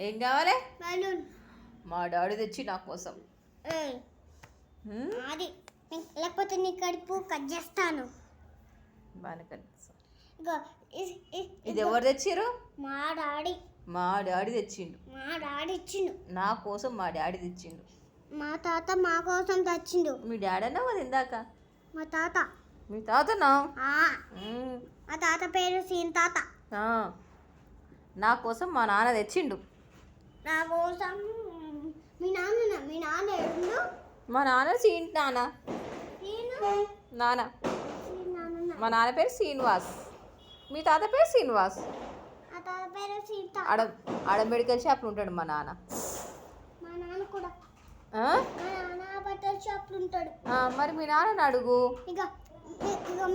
ఏం కావాలి? మా డాడీ తెచ్చి నా కోసం? అది. లేకపోతే నీ కడుపు కట్ చేస్తాను. బాగానే ఇ- ఇది ఎవరు తెచ్చిర్రు? మా డాడీ. మా డాడీ తెచ్చిండు. మా డాడీ ఇచ్చిండు. నా కోసం మా డాడీ తెచ్చిండు. మా తాత మా కోసం తెచ్చిండు. మీ డాడీ అన్నా అది ఇందాక? మా తాత. మీ తాతనా. మా తాత పేరు సీన్ తాత. నా కోసం మా నాన్న తెచ్చిండు. నా కోసం మీ నాన్న మీ నాన్న ఎడుండు మా నాన్న సీన్ నాన్న. నాన్న. నాన్న మా నాన్న పేరు శ్రీనివాస్. మీ తాత పేరు శ్రీనివాస్. ఆడ మెడికల్ షాప్లో ఉంటాడు మా నాన్న. మా నాన్న కూడా. ఆ? మా నాన్న బట్టల షాప్లో ఉంటాడు. ఆ, మరి మీ నాన్నని అడుగు. ఇక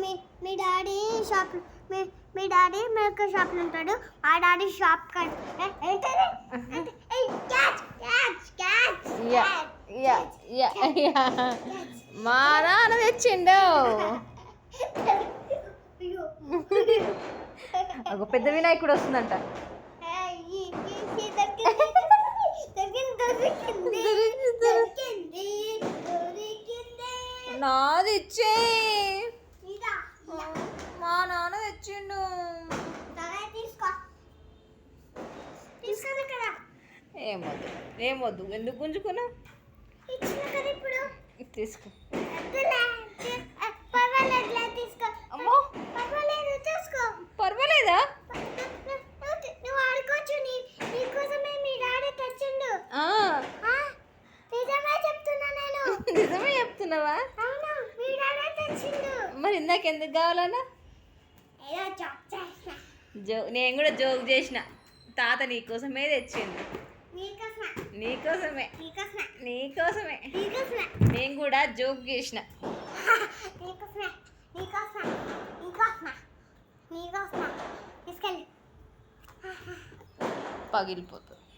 మీ మీ డాడీ షాప్ మీ మీ డాడీ మెడికల్ షాప్లో ఉంటాడు. మా డాడీ షాప్ కాడ క్యాచ్ మా నాన్న తెచ్చిండు ఒక పెద్ద వినాయకుడు వస్తుందంట నాది ఈ- ఈ- ఈ దొరికింది దొరికింది దొరికింది దొరికింది దొరికింది నాది ఇచ్చే ఇదా మా నాన్న తెచ్చిండు త్వరగా తీసుకో తీసుకోదు కదా ఏమొద్దు ఏమొద్దు ఎందుకు గుంజుకున్నావు? తీసుకో. అమ్మో! పర్వాలేదు తీసుకో. పర్వాలేదా? నువ్వు- నువ్వు- నువ్వు ఆడుకోవచ్చు నీ నీకోసమే మీ డాడీ తెచ్చిండు. ఆ, ఆ, నిజమే చెప్తున్నా నేను. నిజమే చెప్తున్నావా? తెచ్చిండు. మరి ఇందాక ఎందుకు కావాలన్నా? నేను కూడా జోక్ చేసిన. తాత నీకోసమే తెచ్చిండు. నీకోసమే నీకోసమే నీకోసమే నీకోసమే నీకోసమే నేను కూడా జోక్ చేసిన. నీకోసమే నీకోసమే నీకోసమే నీకోసమే తీసుకెళ్ళి. పగిలిపోతుంది.